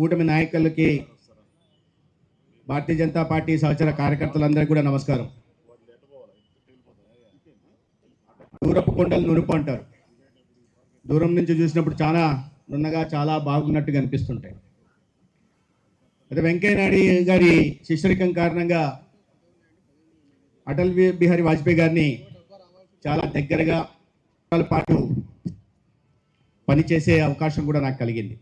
కూటమి నాయకులకి భారతీయ జనతా పార్టీ సహచర కార్యకర్తలందరికీ కూడా నమస్కారం. దూరపు కొండలు నునుపు అంటారు. దూరం నుంచి చూసినప్పుడు చాలా నున్నగా చాలా బాగున్నట్టుగా అనిపిస్తుంటాయి. అయితే వెంకయ్య నాయుడు గారి శిష్యరికం కారణంగా అటల్ బిహారీ వాజ్పేయి గారిని చాలా దగ్గరగా పాటు పనిచేసే అవకాశం కూడా నాకు కలిగింది.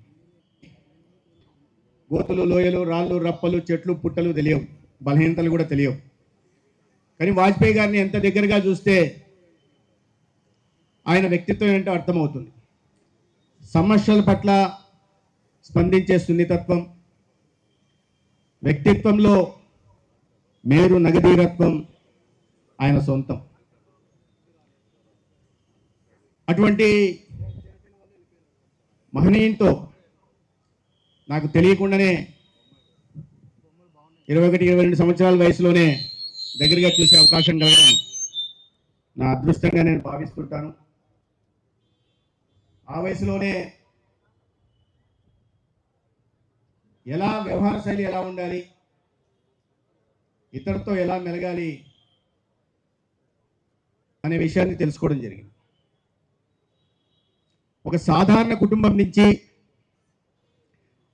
గోతులు లోయలు రాళ్ళు రప్పలు చెట్లు పుట్టలు తెలియవు. బలహీనతలు కూడా తెలియవు. కానీ వాజ్పేయి గారిని ఎంత దగ్గరగా చూస్తే ఆయన వ్యక్తిత్వం ఏంటో అర్థమవుతుంది. సమస్యల పట్ల స్పందించే సున్నితత్వం వ్యక్తిత్వంలో మేరు నగదీరత్వం ఆయన సొంతం. అటువంటి మహనీయంతో నాకు తెలియకుండానే ఇరవై ఒకటి ఇరవై రెండు సంవత్సరాల వయసులోనే దగ్గరగా చూసే అవకాశం కలగడం నా అదృష్టంగా నేను భావిస్తుంటాను. ఆ వయసులోనే ఎలా వ్యవహార శైలి ఎలా ఉండాలి ఇతరులతో ఎలా మెలగాలి అనే విషయాన్ని తెలుసుకోవడం జరిగింది. ఒక సాధారణ కుటుంబం నుంచి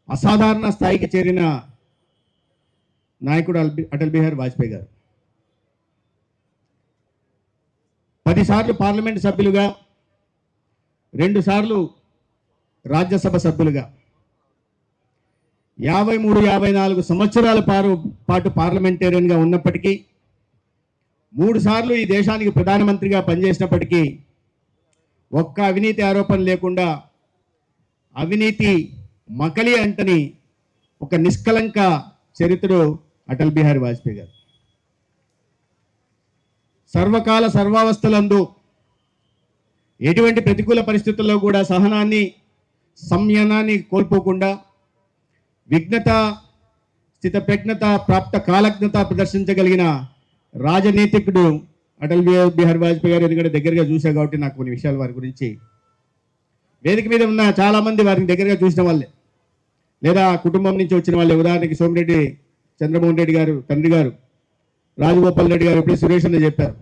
అసాధారణ స్థాయికి చేరిన నాయకుడు అటల్ బిహారీ వాజ్పేయి గారు. పదిసార్లు పార్లమెంట్ సభ్యులుగా రెండు సార్లు రాజ్యసభ సభ్యులుగా యాభై మూడు యాభై నాలుగు సంవత్సరాల పారు పాటు పార్లమెంటేరియన్గా ఉన్నప్పటికీ మూడు సార్లు ఈ దేశానికి ప్రధానమంత్రిగా పనిచేసినప్పటికీ ఒక్క అవినీతి ఆరోపణ లేకుండా అవినీతి మకలి అంటని ఒక నిష్కలంక చరిత్రడు అటల్ బిహారీ వాజ్పేయి గారు. సర్వకాల సర్వావస్థలందు ఎటువంటి ప్రతికూల పరిస్థితుల్లో కూడా సహనాన్ని సంయనాన్ని కోల్పోకుండా విఘ్నత స్థితప్రజ్ఞత ప్రాప్త కాలజ్ఞత ప్రదర్శించగలిగిన రాజనీతికుడు అటల్ బిహారీ బిహారీ వాజ్పేయి గారు ఎందుకంటే దగ్గరగా చూశారు కాబట్టి నాకు కొన్ని విషయాలు వారి గురించి వేదిక మీద ఉన్న చాలా మంది వారిని దగ్గరగా చూసిన వాళ్ళే. లేదా కుటుంబం నుంచి వచ్చిన వాళ్ళే. ఉదాహరణకి సోమిరెడ్డి చంద్రమోహన్ రెడ్డి గారు తండ్రి గారు రాజగోపాల్ రెడ్డి గారు ఇప్పుడు సురేష్ అన్న చెప్పారు.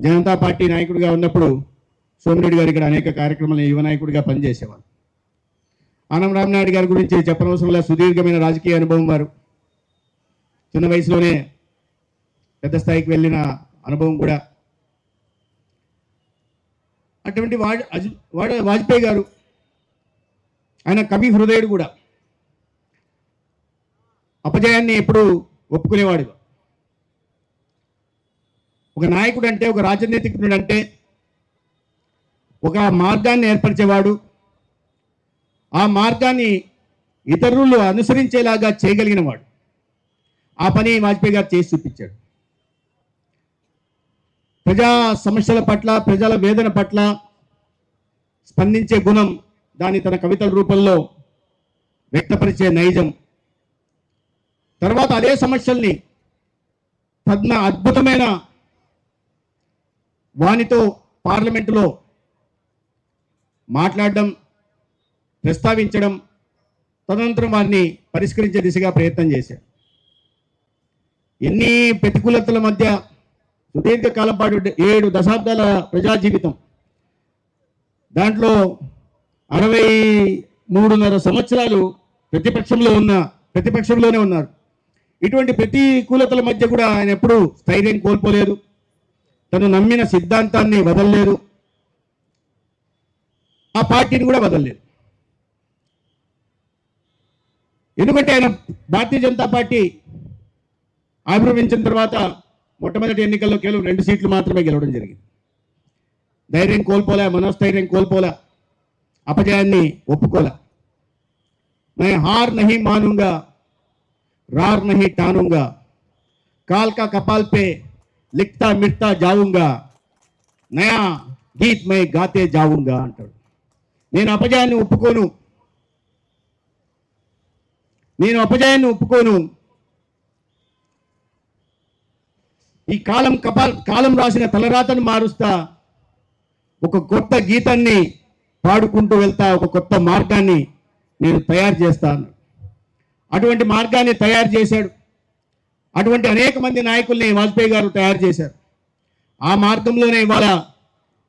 జనతా పార్టీ నాయకుడిగా ఉన్నప్పుడు సోమిరెడ్డి గారు ఇక్కడ అనేక కార్యక్రమాలు యువ నాయకుడిగా పనిచేసేవారు. ఆనం రామనాయుడు గారి గురించి చెప్పనవసరం లేదు. సుదీర్ఘమైన రాజకీయ అనుభవం వారు. చిన్న వయసులోనే పెద్ద స్థాయికి వెళ్ళిన అనుభవం కూడా అటువంటి వాడు వాడు వాజ్పేయి గారు ఆయన కవి హృదయుడు కూడా. అపజయాన్ని ఎప్పుడు ఒప్పుకునేవాడు. ఒక నాయకుడు అంటే ఒక రాజనీతికుడు అంటే ఒక మార్గాన్ని ఏర్పరిచేవాడు. ఆ మార్గాన్ని ఇతరులు అనుసరించేలాగా చేయగలిగిన వాడు ఆ పని వాజ్పేయి గారు చేసి చూపించాడు. ప్రజా సమస్యల పట్ల ప్రజల వేదన పట్ల స్పందించే గుణం దాన్ని తన కవితల రూపంలో వ్యక్తపరిచే నైజం. తర్వాత అదే సమస్యల్ని తద్న అద్భుతమైన వానితో పార్లమెంటులో మాట్లాడడం ప్రస్తావించడం తదనంతరం వారిని పరిష్కరించే దిశగా ప్రయత్నం చేశారు. ఎన్ని ప్రతికూలతల మధ్య సుదీర్ఘకాలం పాటు ఏడు దశాబ్దాల ప్రజా జీవితం దాంట్లో అరవై మూడున్నర సంవత్సరాలు ప్రతిపక్షంలో ఉన్న ప్రతిపక్షంలోనే ఉన్నారు. ఇటువంటి ప్రతికూలతల మధ్య కూడా ఆయన ఎప్పుడూ స్థైర్యం కోల్పోలేదు. తను నమ్మిన సిద్ధాంతాన్ని వదలలేదు. ఆ పార్టీని కూడా వదలలేదు. ఎందుకంటే ఆయన భారతీయ జనతా పార్టీ ఆవిర్భవించిన తర్వాత మొట్టమొదటి ఎన్నికల్లో కేవలం రెండు సీట్లు మాత్రమే గెలవడం జరిగింది. ధైర్యం కోల్పోలే మనోస్థైర్యం కోల్పోలే అపజయాన్ని ఒప్పుకోలే. నే హార్ నహి మానుంగా రార్ నహి టానుంగా కాల్కా కపాల్పే లిక్తా మిర్తా జావుంగా నయా గీత్ మై గాతే జావుంగా అంటాడు. నేను అపజయాన్ని ఒప్పుకోను. నేను అపజయాన్ని ఒప్పుకోను. ఈ కాలం కపాల్ కాలం రాసిన తలరాతను మారుస్తా. ఒక కొత్త గీతాన్ని పాడుకుంటూ వెళ్తా ఒక కొత్త మార్గాన్ని నేను తయారు చేస్తాను అటువంటి మార్గాన్ని తయారు చేశాడు. అటువంటి అనేక మంది నాయకుల్ని వాజ్పేయి గారు తయారు చేశారు. ఆ మార్గంలోనే ఇవాళ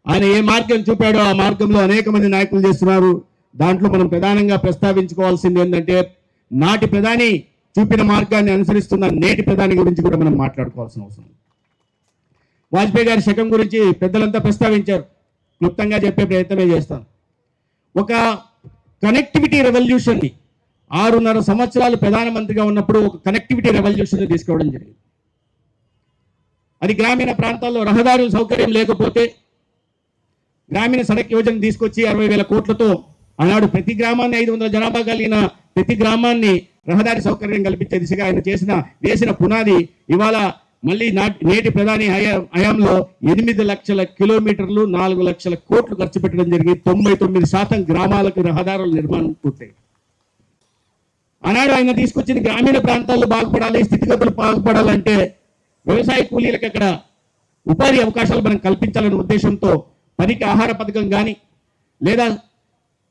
ఆయన ఏ మార్గం చూపాడో ఆ మార్గంలో అనేక మంది నాయకులు చేస్తున్నారు. దాంట్లో మనం ప్రధానంగా ప్రస్తావించుకోవాల్సింది ఏంటంటే నాటి ప్రధాని చూపిన మార్గాన్ని అనుసరిస్తున్న నేటి ప్రధాని గురించి కూడా మనం మాట్లాడుకోవాల్సిన అవసరం ఉంది. వాజ్పేయి గారి శకం గురించి పెద్దలంతా ప్రస్తావించారు. క్లుప్తంగా చెప్పే ప్రయత్నమే చేస్తాను. ఒక కనెక్టివిటీ రెవల్యూషన్ని ఆరున్నర సంవత్సరాలు ప్రధానమంత్రిగా ఉన్నప్పుడు ఒక కనెక్టివిటీ రెవల్యూషన్ తీసుకోవడం జరిగింది. అది గ్రామీణ ప్రాంతాల్లో రహదారుల సౌకర్యం లేకపోతే గ్రామీణ సడక్ యోజన తీసుకొచ్చి అరవై వేల కోట్లతో ఆనాడు ప్రతి గ్రామాన్ని ఐదు వందల జనాభా కలిగిన ప్రతి గ్రామాన్ని రహదారి సౌకర్యం కల్పించే దిశగా ఆయన చేసిన వేసిన పునాది ఇవాళ మళ్ళీ నేటి ప్రధాని హయాంలో ఎనిమిది లక్షల కిలోమీటర్లు నాలుగు లక్షల కోట్లు ఖర్చు పెట్టడం జరిగింది. తొంభై తొమ్మిది శాతం గ్రామాలకు రహదారుల నిర్మాణం పూర్తయి ఆనాడు ఆయన తీసుకొచ్చిన గ్రామీణ ప్రాంతాల్లో బాగుపడాలి స్థితిగతులు బాగుపడాలంటే వ్యవసాయ కూలీలకు అక్కడ ఉపాధి అవకాశాలు మనం కల్పించాలనే ఉద్దేశంతో పనికి ఆహార పథకం కానీ లేదా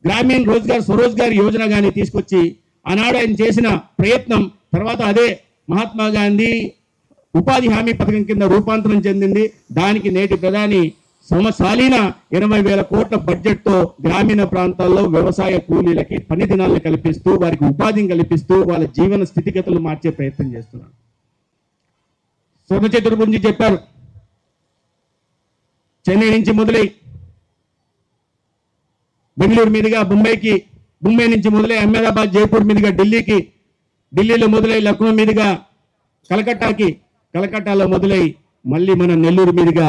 గ్రామీణ రోజ్గార్ స్వరోజ్గార్ యోజన కానీ తీసుకొచ్చి ఆనాడు ఆయన చేసిన ప్రయత్నం తర్వాత అదే మహాత్మా గాంధీ ఉపాధి హామీ పథకం కింద రూపాంతరం చెందింది. దానికి నేటి ప్రధాని సమశాలీన ఇరవై వేల కోట్ల బడ్జెట్తో గ్రామీణ ప్రాంతాల్లో వ్యవసాయ కూలీలకి పని దినాలను కల్పిస్తూ వారికి ఉపాధిని కల్పిస్తూ వాళ్ళ జీవన స్థితిగతులు మార్చే ప్రయత్నం చేస్తున్నారు. సోమ గురించి చెప్పారు. చెన్నై నుంచి మొదలై బెంగళూరు మీదుగా బొంబాయికి బొంబాయి నుంచి మొదలై అహ్మదాబాద్ జైపూర్ మీదుగా ఢిల్లీకి ఢిల్లీలో మొదలై లక్నో మీదుగా కలకట్టాకి కలకట్టాలో మొదలై మళ్ళీ మన నెల్లూరు మీదుగా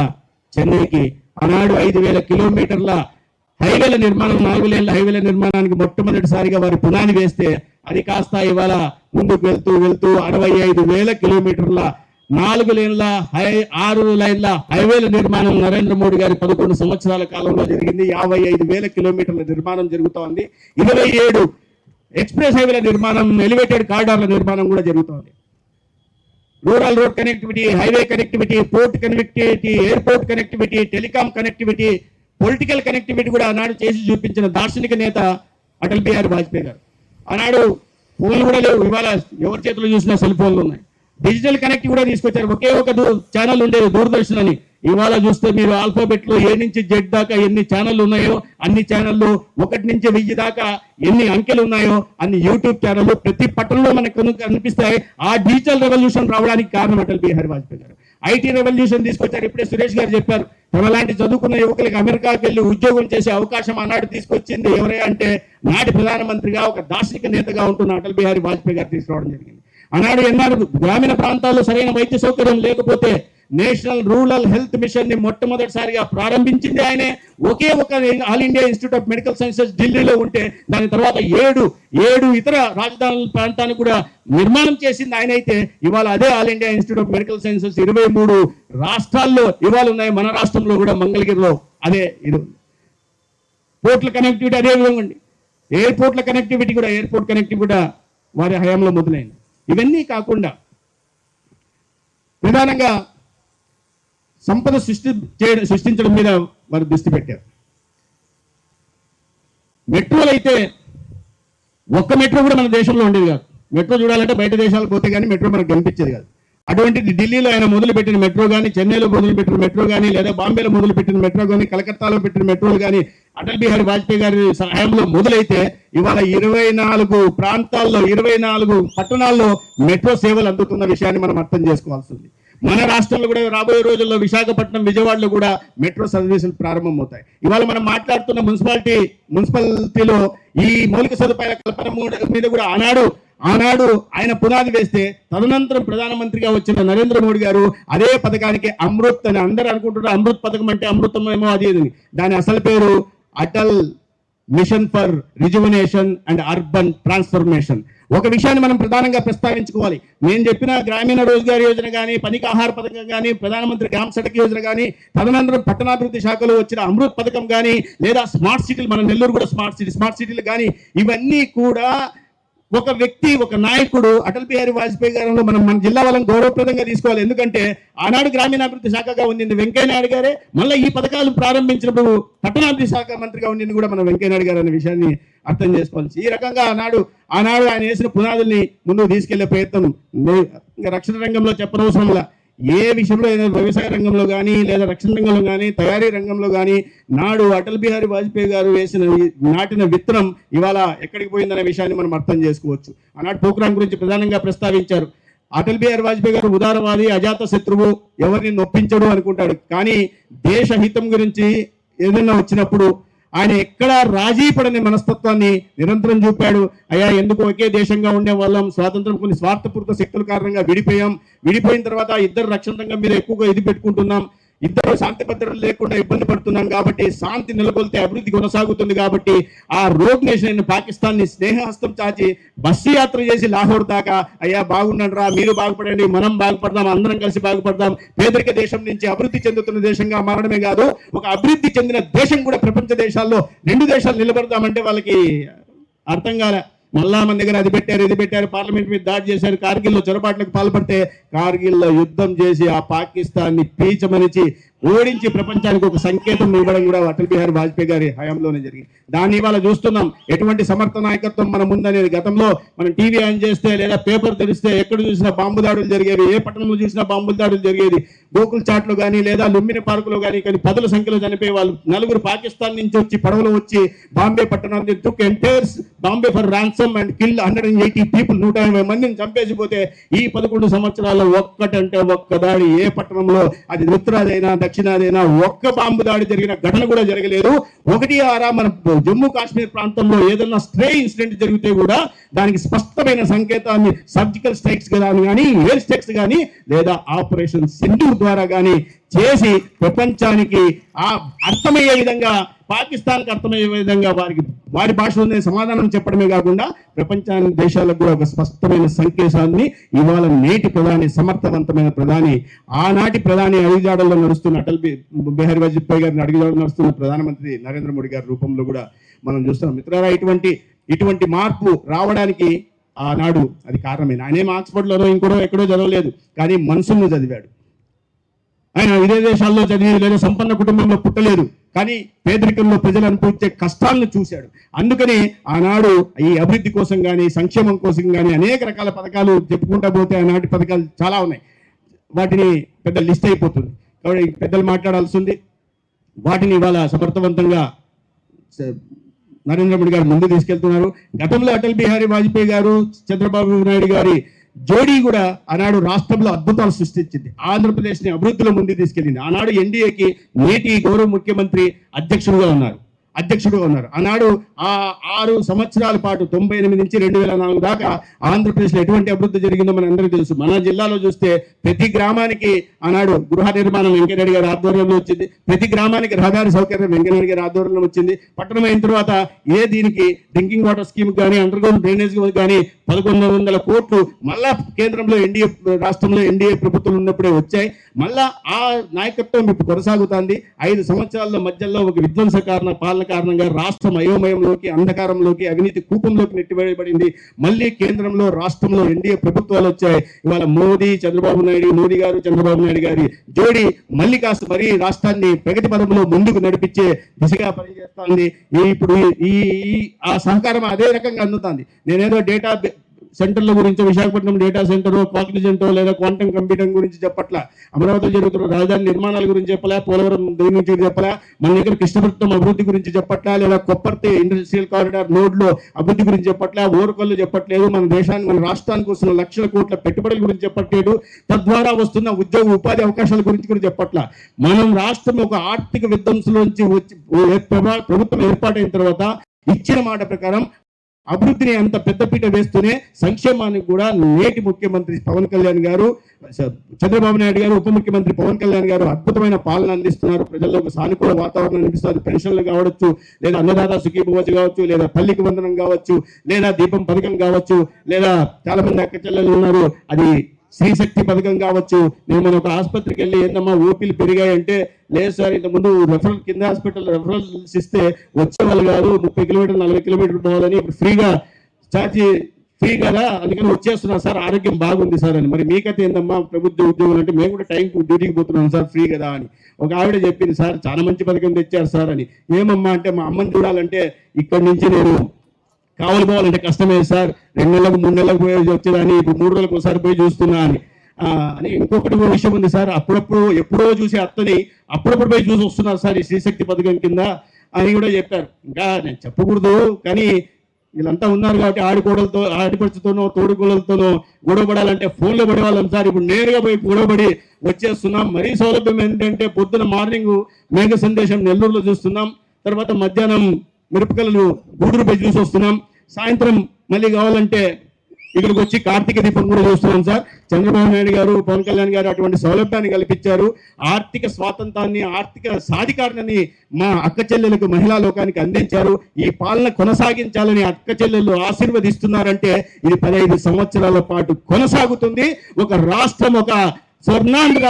చెన్నైకి ఆనాడు ఐదు వేల కిలోమీటర్ల హైవేల నిర్మాణం నాలుగు లేన్ల హైవేల నిర్మాణానికి మొట్టమొదటిసారిగా వారి పునాది వేస్తే అది కాస్త ఇవాళ ముందుకు వెళ్తూ వెళ్తూ అరవై ఐదు వేల కిలోమీటర్ల నాలుగు లేన్ల హై ఆరు లైన్ల హైవేల నిర్మాణం నరేంద్ర మోడీ గారి పదకొండు సంవత్సరాల కాలంలో జరిగింది. యాభై ఐదు వేల కిలోమీటర్ల నిర్మాణం జరుగుతోంది. ఇరవై ఏడు ఎక్స్ప్రెస్ హైవేల నిర్మాణం ఎలివేటెడ్ కారిడార్ల నిర్మాణం కూడా జరుగుతోంది. Rural road connectivity highway connectivity port connectivity airport connectivity telecom connectivity political connectivity కూడా ఆనాడు చేసి చూపించిన దార్శనిక నేత అటల్ బిహారీ వాజ్పేయి గారు. ఆనాడు ఫోన్లు కూడా లేవు. ఇవాళ ఎవరి చేతిలో చూసినా సెల్ ఫోన్లు ఉన్నాయి. డిజిటల్ కనెక్ట్ కూడా తీసుకొచ్చారు. ఒకే ఒక ఛానల్ ఉండేది దూరదర్శన్ అని. ఇవాళ చూస్తే మీరు ఆల్ఫాబెట్లో ఏ నుంచి జెడ్ దాకా ఎన్ని ఛానళ్ళు ఉన్నాయో అన్ని ఛానళ్ళు ఒకటి నుంచి వెయ్యి దాకా ఎన్ని అంకెలు ఉన్నాయో అన్ని యూట్యూబ్ ఛానళ్ళు ప్రతి పట్టణంలో మనకు కనిపిస్తాయి. ఆ డిజిటల్ రెవల్యూషన్ రావడానికి కారణం అటల్ బిహారీ వాజ్పేయి గారు. ఐటీ రెవల్యూషన్ తీసుకొచ్చారు ఇప్పుడే సురేష్ గారు చెప్పారు. తమలాంటి చదువుకున్న యువకులకు అమెరికాకి వెళ్ళి ఉద్యోగం చేసే అవకాశం ఆనాడు తీసుకొచ్చింది ఎవరే అంటే నాటి ప్రధానమంత్రిగా ఒక దార్శనిక నేతగా ఉంటున్న అటల్ బిహారీ వాజ్పేయి గారు తీసుకురావడం జరిగింది. ఆనాడు ఎన్నాడు గ్రామీణ ప్రాంతాల్లో సరైన వైద్య సౌకర్యం లేకపోతే నేషనల్ రూరల్ హెల్త్ మిషన్ని మొట్టమొదటిసారిగా ప్రారంభించింది ఆయనే. ఒకే ఒక all India institute of medical sciences ఢిల్లీలో ఉంటే దాని తర్వాత ఏడు ఏడు ఇతర రాజధానుల ప్రాంతాన్ని కూడా నిర్మాణం చేసింది ఆయన అయితే ఇవాళ అదే all India institute of medical sciences ఇరవై మూడు రాష్ట్రాల్లో ఇవాళ ఉన్నాయి. మన రాష్ట్రంలో కూడా మంగళగిరిలో అదే ఇది. పోర్ట్ల కనెక్టివిటీ అదే విధంగా ఉంది. ఎయిర్పోర్ట్ల కనెక్టివిటీ కూడా ఎయిర్పోర్ట్ కనెక్టివిటీ కూడా వారి హయాంలో మొదలైంది. ఇవన్నీ కాకుండా ప్రధానంగా సంపద సృష్టి చేయడం సృష్టించడం మీద వారు దృష్టి పెట్టారు. మెట్రోలు అయితే ఒక్క మెట్రో కూడా మన దేశంలో ఉండేది కాదు. మెట్రో చూడాలంటే బయట దేశాలకు పోతే కానీ మెట్రో మనకు కనిపించేది కాదు. అటువంటిది ఢిల్లీలో ఆయన మొదలుపెట్టిన మెట్రో కానీ చెన్నైలో మొదలుపెట్టిన మెట్రో కానీ లేదా బాంబేలో మొదలుపెట్టిన మెట్రో కానీ కలకత్తాలో పెట్టిన మెట్రోలు కానీ అటల్ బిహారీ వాజ్పేయి గారి సహాయంలో మొదలైతే ఇవాళ ఇరవై నాలుగు ప్రాంతాల్లో ఇరవై నాలుగు పట్టణాల్లో మెట్రో సేవలు అందుతున్న విషయాన్ని మనం అర్థం చేసుకోవాల్సింది మన రాష్ట్రంలో కూడా రాబోయే రోజుల్లో విశాఖపట్నం విజయవాడలో కూడా మెట్రో సర్వీసులు ప్రారంభమవుతాయి. ఇవాళ మనం మాట్లాడుతున్న మున్సిపాలిటీ మున్సిపాలిటీలో ఈ మౌలిక సదుపాయాల కల్పన మీద కూడా ఆనాడు ఆనాడు ఆయన పునాది వేస్తే తదనంతరం ప్రధానమంత్రిగా వచ్చిన నరేంద్ర మోడీ గారు అదే పథకానికి అమృత్ అని అందరూ అనుకుంటున్నారు. అమృత్ పథకం అంటే అమృతం ఏమో అది దాని అసలు పేరు Atal mission for rejuvenation and urban transformation. ఒక విషయాన్ని మనం ప్రధానంగా ప్రస్తావించుకోవాలి. నేను చెప్పిన గ్రామీణ రోజ్గార్ యోజన కానీ పనికి ఆహార పథకం కానీ ప్రధానమంత్రి గ్రామ సడక్ యోజన కానీ తదనంతరం పట్టణాభివృద్ధి శాఖలో వచ్చిన అమృత్ పథకం కానీ లేదా స్మార్ట్ సిటీలు మన నెల్లూరు కూడా స్మార్ట్ సిటీ స్మార్ట్ సిటీలు కానీ ఇవన్నీ కూడా ఒక వ్యక్తి ఒక నాయకుడు అటల్ బిహారీ వాజ్పేయి గారిలో మనం మన జిల్లా వాళ్ళని గౌరవప్రదంగా తీసుకోవాలి. ఎందుకంటే ఆనాడు గ్రామీణాభివృద్ధి శాఖగా ఉండింది వెంకయ్యనాయుడు గారే. మళ్ళీ ఈ పథకాలు ప్రారంభించినప్పుడు పట్టణాభివృద్ధి శాఖ మంత్రిగా ఉండింది కూడా మనం వెంకయ్యనాయుడు గారు అనే విషయాన్ని అర్థం చేసుకోవాలి ఈ రకంగా ఆనాడు ఆనాడు ఆయన వేసిన పునాదుల్ని ముందుకు తీసుకెళ్ళే ప్రయత్నం రక్షణ రంగంలో చెప్పనవసరంలా ఏ విషయంలో ఏదైనా వ్యవసాయ రంగంలో కానీ లేదా రక్షణ రంగంలో కానీ తయారీ రంగంలో కానీ నాడు అటల్ బిహారీ వాజ్పేయి గారు వేసిన నాటిన విత్తనం ఇవాళ ఎక్కడికి పోయిందనే విషయాన్ని మనం అర్థం చేసుకోవచ్చు. ఆనాడు పోఖ్రాన్ గురించి ప్రధానంగా ప్రస్తావించారు. అటల్ బిహారీ వాజ్పేయి గారు ఉదారవాది అజాత శత్రువు ఎవరిని నొప్పించడు అనుకుంటాడు. కానీ దేశ హితం గురించి ఏదైనా వచ్చినప్పుడు ఆయన ఎక్కడ రాజీ పడని మనస్తత్వాన్ని నిరంతరం చూపాడు. అయ్యా ఎందుకు ఒకే దేశంగా ఉండే వాళ్ళం? స్వాతంత్రం కొన్ని స్వార్థపూరిత శక్తుల కారణంగా విడిపోయాం. విడిపోయిన తర్వాత ఇద్దరు రక్షణ రంగం మీద ఎక్కువగా ఇది పెట్టుకుంటున్నాం. ఇద్దరు శాంతి భద్రతలు లేకుండా ఇబ్బంది పడుతున్నాం కాబట్టి శాంతి నెలకొల్తే అభివృద్ధి కొనసాగుతుంది కాబట్టి ఆ రోగ్ నేషన్ అయిన పాకిస్తాన్ని స్నేహహస్తం చాచి బస్సు యాత్ర చేసి లాహోర్ దాకా అయ్యా బాగుండండి రా మీరు బాగుపడండి మనం బాగుపడదాం అందరం కలిసి బాగుపడదాం. పేదరిక దేశం నుంచి అభివృద్ధి చెందుతున్న దేశంగా మారడమే కాదు ఒక అభివృద్ధి చెందిన దేశం కూడా ప్రపంచ దేశాల్లో రెండు దేశాలు నిలబడదామంటే వాళ్ళకి అర్థం కాలే. మళ్ళా మన దగ్గర అది పెట్టారు ఇది పెట్టారు పార్లమెంట్ మీద దాడి చేశారు కార్గిల్లో చొరబాట్లకు పాల్పడితే కార్గిల్లో యుద్ధం చేసి ఆ పాకిస్తాన్ని పీచమనిచి ఓడించి ప్రపంచానికి ఒక సంకేతం ఇవ్వడం కూడా అటల్ బిహారీ వాజ్పేయి గారి హయాంలోనే జరిగింది. దాన్ని ఇవాళ చూస్తున్నాం. ఎటువంటి సమర్థ నాయకత్వం మన ముందనేది గతంలో మనం టీవీ ఆన్ చేస్తే లేదా పేపర్ తెరిస్తే ఎక్కడ చూసినా బాంబు దాడులు జరిగేవి ఏ పట్టణంలో చూసినా బాంబు దాడులు జరిగేది గోకుల్ చాట్లో కానీ లేదా లుంబిని పార్కులో కానీ కానీ పదుల సంఖ్యలో చనిపోయే వాళ్ళు నలుగురు పాకిస్తాన్ నుంచి వచ్చి పడవలో వచ్చి బాంబే పట్టణాన్ని took entires Bombay for ransom and kill hundred and eighty people నూట యాభై మందిని చంపేసిపోతే ఈ పదకొండు సంవత్సరాల్లో ఒక్కటంటే ఒక్క దాడి ఏ పట్టణంలో అది ఉత్తరాదైనా దక్షిణాదైనా ఒక్క బాంబు దాడి జరిగిన ఘటన కూడా జరగలేదు. ఒకటి ఆరా మన జమ్మూ కాశ్మీర్ ప్రాంతంలో ఏదైనా స్ట్రే ఇన్సిడెంట్ జరిగితే కూడా దానికి స్పష్టమైన సంకేతాన్ని సర్జికల్ స్ట్రైక్స్ కానీ ఎయిర్ స్ట్రైక్స్ కానీ లేదా ఆపరేషన్ సింధూర్ ద్వారా కానీ చేసి ప్రపంచానికి ఆ అర్థమయ్యే విధంగా పాకిస్తాన్కి అర్థమయ్యే విధంగా వారికి వారి భాషలోనే సమాధానం చెప్పడమే కాకుండా ప్రపంచానికి దేశాలకు కూడా ఒక స్పష్టమైన సంకేతాన్ని ఇవాళ నేటి ప్రధాని సమర్థవంతమైన ప్రధాని ఆనాటి ప్రధాని అడుగుజాడల్లో నడుస్తున్న అటల్ బిహారీ వాజ్పేయి గారిని అడుగుజాడలో నడుస్తున్న ప్రధానమంత్రి నరేంద్ర మోడీ గారి రూపంలో కూడా మనం చూస్తున్నాం. మిత్రారా ఇటువంటి ఇటువంటి మార్పు రావడానికి ఆనాడు అది కారణమైన? ఆయనేం ఆక్స్ఫర్డ్లోనో ఇంకోడో ఎక్కడో చదవలేదు కానీ మనసును చదివాడు. ఆయన విదేశాల్లో చదివి లేదా సంపన్న కుటుంబంలో పుట్టలేదు. కానీ పేదరికంలో ప్రజలు అనుభవించే కష్టాలను చూశాడు. అందుకని ఆనాడు ఈ అభివృద్ధి కోసం కానీ సంక్షేమం కోసం కానీ అనేక రకాల పథకాలు చెప్పుకుంటా పోతే ఆనాటి పథకాలు చాలా ఉన్నాయి. వాటిని పెద్ద లిస్ట్ అయిపోతుంది. కాబట్టి పెద్దలు మాట్లాడాల్సి ఉంది వాటిని ఇవాళ సమర్థవంతంగా నరేంద్ర మోడీ గారు ముందు తీసుకెళ్తున్నారు. గతంలో అటల్ బిహారీ వాజ్పేయి గారు చంద్రబాబు నాయుడు గారి జోడీ కూడా ఆనాడు రాష్ట్రంలో అద్భుతాలు సృష్టించింది. ఆంధ్రప్రదేశ్ని అభివృద్ధిలో ముందు తీసుకెళ్ళింది. ఆనాడు ఎన్డీఏకి నేటి గౌరవ ముఖ్యమంత్రి అధ్యక్షుడుగా ఉన్నారు. అధ్యక్షుడుగా ఉన్నారు. ఆనాడు ఆ ఆరు సంవత్సరాల పాటు తొంభై ఎనిమిది నుంచి రెండు వేల నాలుగు దాకా ఆంధ్రప్రదేశ్లో ఎటువంటి అభివృద్ధి జరిగిందో మన అందరికీ తెలుసు. మన జిల్లాలో చూస్తే ప్రతి గ్రామానికి ఆనాడు గృహ నిర్మాణం వెంకయ్యనాయుడు గారి ఆధ్వర్యంలో వచ్చింది. ప్రతి గ్రామానికి రహదారి సౌకర్యం వెంకయ్యనాయుడు గారి ఆధ్వర్యంలో వచ్చింది. పట్టణం అయిన తర్వాత ఏ దీనికి డ్రింకింగ్ వాటర్ స్కీమ్ కానీ అండర్ గ్రౌండ్ డ్రైనేజ్ కానీ పదకొండు వందల కోట్లు మళ్ళా కేంద్రంలో ఎన్డీఏ రాష్ట్రంలో ఎన్డీఏ ప్రభుత్వం ఉన్నప్పుడే వచ్చాయి. మళ్ళా ఆ నాయకత్వం ఇప్పుడు కొనసాగుతుంది. ఐదు సంవత్సరాల మధ్యలో ఒక విధ్వంస కారణ పాలన కారణంగా రాష్ట్రం అయోమయంలోకి అంధకారంలోకి అవినీతి కూపంలోకి నెట్టివేయబడింది. మళ్ళీ కేంద్రంలో రాష్ట్రంలో ఎన్డీఏ ప్రభుత్వాలు వచ్చాయి. ఇవాళ మోదీ చంద్రబాబు నాయుడు మోదీ గారు చంద్రబాబు నాయుడు గారి జోడి మళ్ళీ కాస్త మరీ రాష్ట్రాన్ని ప్రగతి పదంలో ముందుకు నడిపించే దిశగా పనిచేస్తుంది. ఇప్పుడు ఈ ఈ- ఆ సహకారం అదే రకంగా అందుతుంది. నేనేదో డేటా సెంటర్ల గురించి విశాఖపట్నం డేటా సెంటర్ కాగ్నిజెంటో లేదా క్వాంటమ్ కంప్యూటర్ గురించి చెప్పట్లా. అమరావతిలో జరుగుతున్న రాజధాని నిర్మాణాల గురించి చెప్పలే పోలవరం దేని గురించి చెప్పలే మన దగ్గర కృష్ణపట్నం అభివృద్ధి గురించి చెప్పట్లా లేదా కొప్పర్తి ఇండస్ట్రియల్ కారిడార్ నోడ్లో అభివృద్ధి గురించి చెప్పట్లే ఓరకల్లు చెప్పట్లేదు మన దేశాన్ని మన రాష్ట్రానికి వస్తున్న లక్షల కోట్ల పెట్టుబడుల గురించి చెప్పట్లేదు తద్వారా వస్తున్న ఉద్యోగ ఉపాధి అవకాశాల గురించి కూడా చెప్పట్లా. మనం రాష్ట్రం ఒక ఆర్థిక విధ్వంసంలోంచి వచ్చి ప్రభుత్వం ఏర్పాటైన తర్వాత ఇచ్చిన మాట ప్రకారం అభివృద్ధిని అంత పెద్దపీట వేస్తూనే సంక్షేమానికి కూడా నేటి ముఖ్యమంత్రి పవన్ కళ్యాణ్ గారు చంద్రబాబు నాయుడు గారు ఉప ముఖ్యమంత్రి పవన్ కళ్యాణ్ గారు అద్భుతమైన పాలన అందిస్తున్నారు. ప్రజల్లో ఒక సానుకూల వాతావరణం అనిపిస్తుంది పెన్షన్లు కావచ్చు లేదా అన్నదాత సుఖీభవచ్ కావచ్చు లేదా తల్లికి వందనం కావచ్చు లేదా దీపం పథకం కావచ్చు లేదా చాలా మంది అక్క చెల్లెలు ఉన్నారు. అది శ్రీశక్తి పథకం కావచ్చు. నేను మన ఒక ఆసుపత్రికి వెళ్ళి ఏందమ్మా ఓపీలు పెరిగాయంటే లేదు సార్ ఇంత ముందు రెఫరల్ కింద హాస్పిటల్ రెఫరల్స్ ఇస్తే వచ్చేవాళ్ళు కాదు ముప్పై కిలోమీటర్లు నలభై కిలోమీటర్లు పోవాలని ఇప్పుడు ఫ్రీగా ఛార్జీ ఫ్రీ కదా అందుకని వచ్చేస్తున్నా సార్ ఆరోగ్యం బాగుంది సార్ అని. మరి మీకైతే ఏందమ్మా? ప్రభుత్వ ఉద్యోగులు అంటే మేము కూడా టైంకు డ్యూటీకి పోతున్నాం సార్ ఫ్రీ కదా అని. ఒక ఆవిడ చెప్పింది సార్ చాలా మంచి పథకం తెచ్చారు సార్ అని. ఏమమ్మా అంటే మా అమ్మని చూడాలంటే ఇక్కడి నుంచి నేను కావాలి పోవాలంటే కష్టమే సార్. రెండు నెలలకు మూడు నెలలకు పోయి వచ్చేదాన్ని ఇప్పుడు మూడు రోజులకు ఒకసారి పోయి చూస్తున్నా అని. అని ఇంకొకటి విషయం ఉంది సార్. అప్పుడప్పుడు ఎప్పుడో చూసే అత్తని అప్పుడప్పుడు పోయి చూసి వస్తున్నారు సార్ ఈ శ్రీశక్తి పథకం కింద అని కూడా చెప్పారు. ఇంకా నేను చెప్పకూడదు కానీ వీళ్ళంతా ఉన్నారు కాబట్టి ఆడికోడలతో ఆడిపడుచుతోనో తోడుకోడలతోనో గొడవపడాలంటే ఫోన్లో పడేవాళ్ళం సార్. ఇప్పుడు నేరుగా పోయి గొడవపడి వచ్చేస్తున్నాం. మరీ సౌలభ్యం ఏంటంటే పొద్దున మార్నింగ్ మేఘ సందేశం నెల్లూరులో చూస్తున్నాం. తర్వాత మధ్యాహ్నం మిరపకాయలు గూడూరు పోయి చూసి వస్తున్నాం. సాయంత్రం మళ్ళీ కావాలంటే ఇక్కడికి వచ్చి కార్తీక దీపం కూడా చూస్తున్నాం సార్. చంద్రబాబు నాయుడు గారు పవన్ కళ్యాణ్ గారు అటువంటి సౌలభ్యాన్ని కల్పించారు. ఆర్థిక స్వాతంత్రాన్ని ఆర్థిక సాధికారణని మా అక్క చెల్లెలకు మహిళా లోకానికి అందించారు. ఈ పాలన కొనసాగించాలని అక్క చెల్లెలు ఆశీర్వదిస్తున్నారంటే ఇది పదహైదు సంవత్సరాల పాటు కొనసాగుతుంది. ఒక రాష్ట్రం ఒక స్వర్ణాంధ్ర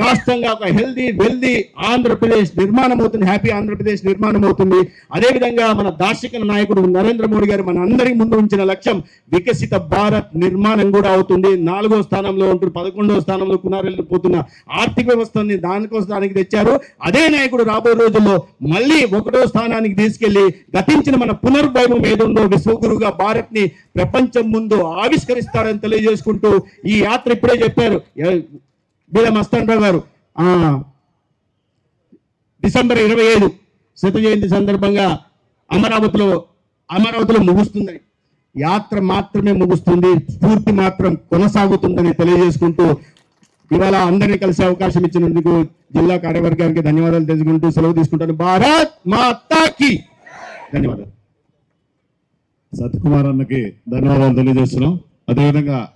రాష్ట్రంగా ఒక హెల్దీ వెల్దీ ఆంధ్రప్రదేశ్ నిర్మాణం అవుతుంది హ్యాపీ ఆంధ్రప్రదేశ్ నిర్మాణం అవుతుంది అదేవిధంగా మన దార్శిక నాయకుడు నరేంద్ర మోడీ గారు మన అందరి ముందు ఉంచిన లక్ష్యం వికసిత భారత్ నిర్మాణం కూడా అవుతుంది. నాలుగో స్థానంలో ఉంటుంది పదకొండవ స్థానంలో కునారెళ్ళిపోతున్న ఆర్థిక వ్యవస్థని దానికోసం దానికి తెచ్చారు. అదే నాయకుడు రాబోయే రోజుల్లో మళ్ళీ ఒకటో స్థానానికి తీసుకెళ్ళి గతించిన మన పునర్వైభవం ఏదుందో విశ్వగురుగా భారత్ని ప్రపంచం ముందు ఆవిష్కరిస్తారని తెలియజేసుకుంటూ ఈ యాత్ర ఇప్పుడే చెప్పారు. బీద మస్తాన్రావు గారు. ఆ డిసెంబర్ ఇరవై ఐదు శత జయంతి సందర్భంగా అమరావతిలో అమరావతిలో ముగుస్తుందని యాత్ర మాత్రమే ముగుస్తుంది స్ఫూర్తి మాత్రం కొనసాగుతుందని తెలియజేసుకుంటూ ఇవాళ అందరినీ కలిసే అవకాశం ఇచ్చినందుకు జిల్లా కార్యవర్గానికి ధన్యవాదాలు తెలుసుకుంటూ సెలవు తీసుకుంటాను. భారత్ మాతాకి ధన్యవాదాలు. సత్కుమార్ అన్నకి ధన్యవాదాలు తెలియజేస్తున్నాం. అదేవిధంగా